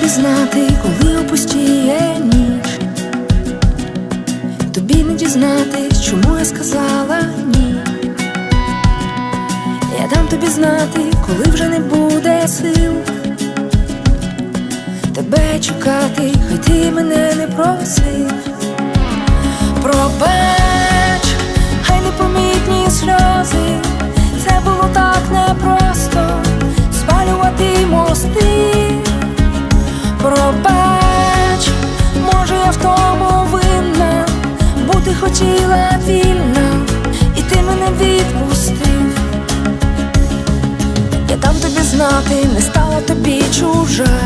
тобі знати, коли опустіє ніч. Тобі не дізнатись, чому я сказала ні. Я дам тобі знати, коли вже не буде сил. Тебе чекати, хай ти мене не просив. Пробач, хотіла вільно, і ти мене відпустив. Я дам тобі знати, не стала тобі чужа.